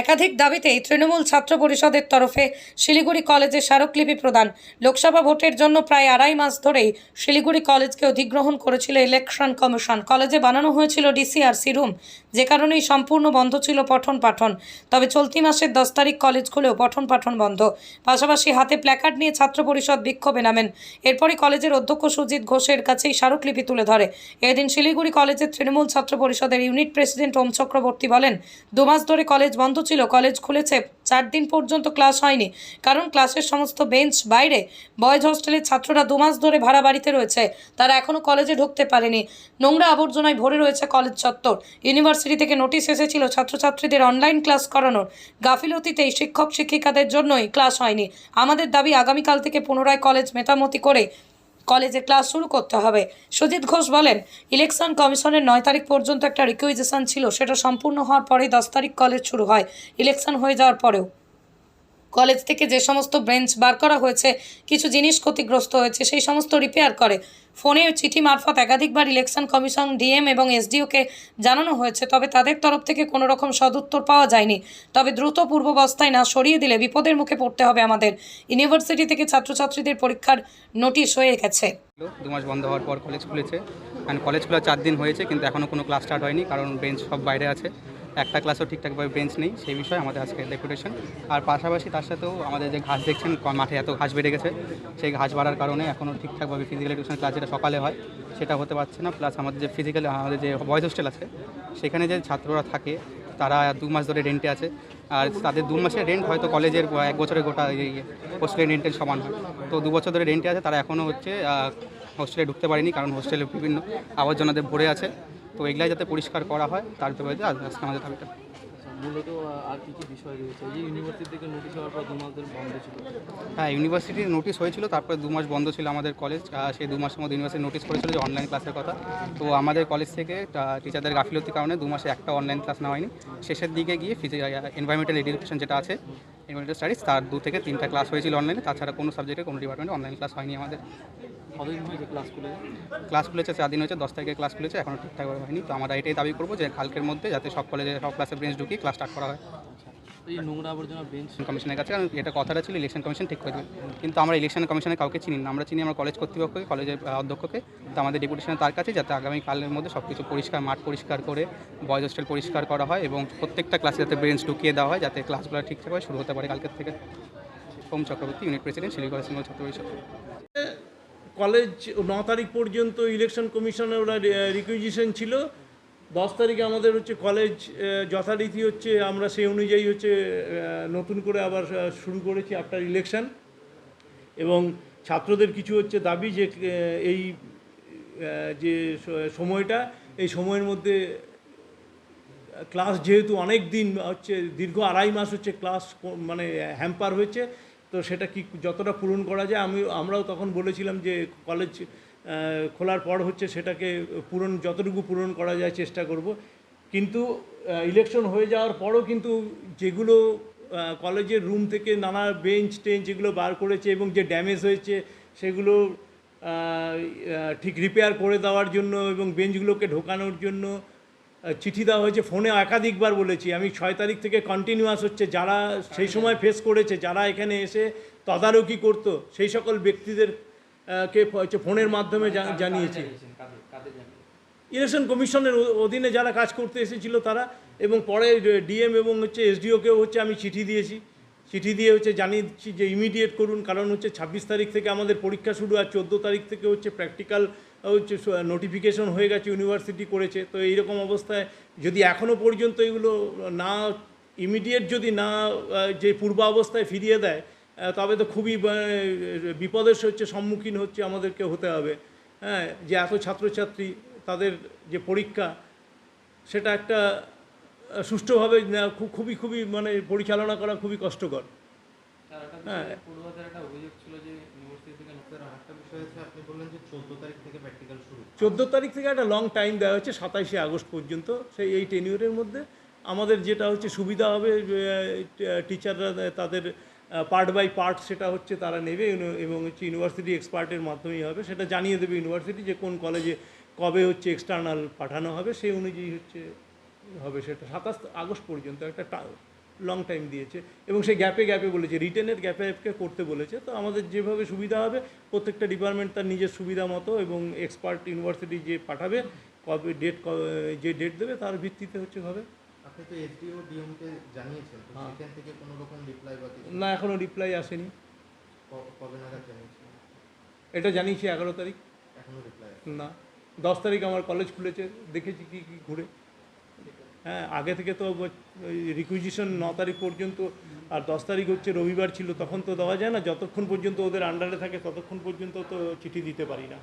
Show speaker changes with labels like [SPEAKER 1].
[SPEAKER 1] একাধিক দাবিতেই তৃণমূল ছাত্র পরিষদের তরফে শিলিগুড়ি কলেজে স্মারকলিপি প্রদান। লোকসভা ভোটের জন্য প্রায় আড়াই মাস ধরেই শিলিগুড়ি কলেজকে অধিগ্রহণ করেছিল ইলেকশন কমিশন। কলেজে বানানো হয়েছিল ডিসিআরসি রুম, যে কারণেই সম্পূর্ণ বন্ধ ছিল পঠন পাঠন। তবে চলতি মাসের দশ তারিখ কলেজ খুলেও পঠন পাঠন বন্ধ। পাশাপাশি হাতে প্ল্যাকার্ড নিয়ে ছাত্র পরিষদ বিক্ষোভে নামেন। এরপরই কলেজের অধ্যক্ষ সুজিত ঘোষের কাছেই স্মারকলিপি তুলে ধরে। এদিন শিলিগুড়ি কলেজের তৃণমূল ছাত্র পরিষদের ইউনিট প্রেসিডেন্ট ওম চক্রবর্তী বলেন, দু মাস ধরে কলেজ বন্ধ ছিল, কলেজ খুলেছে, চার দিন পর্যন্ত ক্লাস হয়নি। কারণ ক্লাসের সমস্ত বেঞ্চ বাইরে, বয়েজ হোস্টেলের ছাত্ররা দু মাস ধরে ভাড়া বাড়িতে রয়েছে। তারা এখনও কলেজে ঢুকতে পারেনি। নোংরা আবর্জনায় ভরে রয়েছে কলেজ চত্বর। ইউনিভার্সিটি থেকে নোটিশ এসেছিল ছাত্রছাত্রীদের অনলাইন ক্লাস করানোর। গাফিলতিতেই শিক্ষক শিক্ষিকাদের জন্যই ক্লাস হয়নি। আমাদের দাবি আগামীকাল থেকে পুনরায় কলেজ মেতামতি করে কলেজে ক্লাস শুরু করতে হবে। সুজিত ঘোষ বলেন, ইলেকশন কমিশনের নয় তারিখ পর্যন্ত একটা রিকুইজেশন ছিল, সেটা সম্পূর্ণ হওয়ার পরেই দশ তারিখ কলেজ শুরু হয়। ইলেকশন হয়ে যাওয়ার পরেও কলেজ থেকে যে সমস্ত বেঞ্চ বার করা হয়েছে, কিছু জিনিস ক্ষতিগ্রস্ত হয়েছে, সেই সমস্ত রিপেয়ার করে। ফোনে চিঠি মারফত একাধিকবার ইলেকশন কমিশন ডিএম এবং এসডিওকে জানানো হয়েছে, তবে তাদের তরফ থেকে কোনো রকম সদুত্তর পাওয়া যায়নি। তবে দ্রুত পূর্বাবস্থায় না সরিয়ে দিলে বিপদের মুখে পড়তে হবে আমাদের। ইউনিভার্সিটি থেকে ছাত্রছাত্রীদের পরীক্ষার নোটিশ হয়ে গেছে।
[SPEAKER 2] দু মাস বন্ধ হওয়ার পর কলেজ খুলেছে। কলেজ খোলা চার দিন হয়েছে, কিন্তু এখনও কোনো ক্লাস স্টার্ট হয়নি, কারণ বেঞ্চ সব বাইরে আছে। একটা ক্লাসও ঠিকঠাকভাবে বেঞ্চ নেই, সেই বিষয়ে আমাদের আজকে ডেপুটেশন আর পাশাপাশি তার সাথেও আমাদের যে ঘাস দেখছেন মাঠে এত ঘাস বেড়ে গেছে, সেই ঘাস বাড়ার কারণে এখনও ঠিকঠাকভাবে ফিজিক্যাল এডুকেশন ক্লাস যেটা সকালে হয়, সেটা হতে পারছে না। প্লাস আমাদের যে ফিজিক্যাল আমাদের যে বয়েজ হোস্টেল আছে, সেখানে যে ছাত্ররা থাকে, তারা দু মাস ধরে রেন্টে আছে। আর তাদের দু মাসের রেন্ট হয়তো কলেজের এক বছরের গোটা হোস্টেলের রেন্টের সমান হয়। তো দু বছর ধরে রেন্টে আছে, তারা এখনও হচ্ছে হোস্টেলে ঢুকতে পারেনি, কারণ হোস্টেলে বিভিন্ন আবর্জনাদের ভরে আছে। তো এগুলাই যাতে পরিষ্কার করা হয় তার জন্য আজকে আমাদের দাবিটা
[SPEAKER 3] মূলত আর কি কি বিষয় রয়েছে? এই ইউনিভার্সিটি থেকে নোটিশ হওয়ার পর দু মাস বন্ধ ছিল।
[SPEAKER 2] হ্যাঁ ইউনিভার্সিটির নোটিশ হয়েছিল তারপরে দু মাস বন্ধ ছিল আমাদের কলেজ সেই দু মাসের মধ্যে ইউনিভার্সিটি নোটিশ করেছিল যে অনলাইন ক্লাসের কথা। তো আমাদের কলেজ থেকে টিচারদের গাফিলতির কারণে দু মাসে একটা অনলাইন ক্লাস নেওয়া হয়নি। শেষের দিকে গিয়ে ফিজিক্যাল এনভায়রনমেন্টাল এডুকেশন যেটা আছে এনভায়রনমেন্টাল স্টাডিজ তার দু থেকে তিনটা ক্লাস হয়েছিল অনলাইনে তাছাড়া কোনো সাবজেক্টে কোনো ডিপার্টমেন্টে অনলাইন ক্লাস হয়নি আমাদের।
[SPEAKER 3] কতদিন হয়েছে ক্লাস খুলে
[SPEAKER 2] ক্লাস খুলেছে চার দিন হয়েছে দশ তারিখে ক্লাস খুলেছে এখনও ঠিকঠাকভাবে হয়নি। তো আমরা এটাই দাবি করব যে কালকের মধ্যে যাতে সব কলেজে সব ক্লাসে ব্রেঞ্চ ঢুকিয়ে ক্লাস স্টার্ট করা হয়।
[SPEAKER 3] এই নোংরা আবর্জনা বেঞ্চ
[SPEAKER 2] কমিশনের কাছে কারণ এটা কথাটা ছিল ইলেকশন কমিশন ঠিক করে দেবে। কিন্তু আমরা ইলেকশন কমিশনে কাউকে চিনি না। আমরা চিনি আমরা কলেজ কর্তৃপক্ষকে কলেজের অধ্যক্ষকে। তো আমাদের ডেপুটেশন তার কাছে যাতে আগামী কালের মধ্যে সব কিছু পরিষ্কার মাঠ পরিষ্কার করে বয়েজ হোস্টেল পরিষ্কার করা হয় এবং প্রত্যেকটা ক্লাসে যাতে বেঞ্চ ঢুকিয়ে দেওয়া হয় যাতে ক্লাসগুলো ঠিকঠাকভাবে শুরু হতে পারে কালকের থেকে। ওম চক্রবর্তী ইউনিট প্রেসিডেন্ট শিলিগুড়ি সিঙ্গল ছাত্র পরিষদ
[SPEAKER 4] কলেজ ন তারিখ পর্যন্ত ইলেকশন কমিশনে ওরা রিকুইজিশন ছিল। দশ তারিখে আমাদের হচ্ছে কলেজ যথারীতি হচ্ছে আমরা সেই অনুযায়ী হচ্ছে নতুন করে আবার শুরু করেছি আফটার ইলেকশন এবং ছাত্রদের কিছু হচ্ছে দাবি যে এই যে সময়টা, এই সময়ের মধ্যে ক্লাস যেহেতু অনেক দিন হচ্ছে, দীর্ঘ আড়াই মাস হচ্ছে ক্লাস মানে হ্যাম্পার হয়েছে, তো সেটা কি যতটা পূরণ করা যায়, আমি, আমরাও তখন বলেছিলাম যে কলেজ খোলার পর হচ্ছে সেটাকে পূরণ, যতটুকু পূরণ করা যায় চেষ্টা করব। কিন্তু ইলেকশন হয়ে যাওয়ার পরও কিন্তু যেগুলো কলেজের রুম থেকে নানা বেঞ্চ টেঞ্চ যেগুলো বার করেছে এবং যে ড্যামেজ হয়েছে সেগুলো ঠিক রিপেয়ার করে দেওয়ার জন্য এবং বেঞ্চগুলোকে ঢোকানোর জন্য চিঠি দেওয়া হয়েছে। ফোনে একাধিকবার বলেছি। আমি ছয় তারিখ থেকে কন্টিনিউয়াস হচ্ছে যারা সেই সময় ফেস করেছে, যারা এখানে এসে তদারকি করতো, সেই সকল ব্যক্তিদের কে হচ্ছে ফোনের মাধ্যমে জানিয়েছে। জানিয়েছি ইলেকশন কমিশনের অধীনে যারা কাজ করতে এসেছিল তারা এবং পরে ডিএম এবং হচ্ছে এসডিওকেও হচ্ছে আমি চিঠি দিয়েছি। চিঠি দিয়ে হচ্ছে জানিয়েছি যে ইমিডিয়েট করুন কারণ হচ্ছে ছাব্বিশ তারিখ থেকে আমাদের পরীক্ষা শুরু আর চোদ্দ তারিখ থেকে হচ্ছে প্র্যাকটিক্যাল হচ্ছে নোটিফিকেশন হয়ে গেছে ইউনিভার্সিটি করেছে। তো এইরকম অবস্থায় যদি এখনও পর্যন্ত এগুলো না ইমিডিয়েট যদি না যে পূর্বাবস্থায় ফিরিয়ে দেয় তবে তো খুবই বিপদের হচ্ছে সম্মুখীন হচ্ছে আমাদেরকে হতে হবে। হ্যাঁ যে এত ছাত্রছাত্রী তাদের যে পরীক্ষা সেটা একটা সুষ্ঠুভাবে খুব খুবই খুবই মানে পরিচালনা করা খুবই কষ্টকর। হ্যাঁ।
[SPEAKER 5] চোদ্দ তারিখ থেকে
[SPEAKER 4] একটা লং টাইম দেওয়া হচ্ছে সাতাইশে আগস্ট পর্যন্ত সেই এই টেনিউরের মধ্যে। আমাদের যেটা হচ্ছে সুবিধা হবে টিচাররা তাদের পার্ট বাই পার্ট সেটা হচ্ছে তারা নেবে এবং হচ্ছে ইউনিভার্সিটি এক্সপার্টের মাধ্যমেই হবে। সেটা জানিয়ে দেবে ইউনিভার্সিটি যে কোন কলেজে কবে হচ্ছে এক্সটার্নাল পাঠানো হবে, সেই অনুযায়ী হচ্ছে হবে সেটা। সাতাশ আগস্ট পর্যন্ত একটা লং টাইম দিয়েছে, এবং সেই গ্যাপে গ্যাপে বলেছে রিটেনের গ্যাপে গ্যাপে করতে বলেছে। তো আমাদের যেভাবে সুবিধা হবে, প্রত্যেকটা ডিপার্টমেন্ট তার নিজের সুবিধা মতো, এবং এক্সপার্ট ইউনিভার্সিটি যে পাঠাবে, কবে ডেট যে ডেট দেবে, তার ভিত্তিতে হচ্ছে হবে।
[SPEAKER 5] আপনি তো এসডিও ডিএমকে জানিয়েছেন তো
[SPEAKER 4] হ্যাঁ।
[SPEAKER 5] সেখান থেকে কোনো রকম রিপ্লাই বা কিছু?
[SPEAKER 4] না এখনও রিপ্লাই আসেনি।
[SPEAKER 5] ক- কবে নাগাদ জানিয়েছেন?
[SPEAKER 4] এটা জানিয়েছি এগারো তারিখ।
[SPEAKER 5] এখনও রিপ্লাই
[SPEAKER 4] না দশ তারিখ আমার কলেজ খুলেছে দেখেছি কি কি ঘুরে। হ্যাঁ আগে থেকে তো রিকুইজিশন ন তারিখ পর্যন্ত আর দশ তারিখ হচ্ছে রবিবার ছিল তখন তো দেওয়া যায় না যতক্ষণ পর্যন্ত ওদের আন্ডারে থাকে ততক্ষণ পর্যন্ত তো চিঠি দিতে পারি না।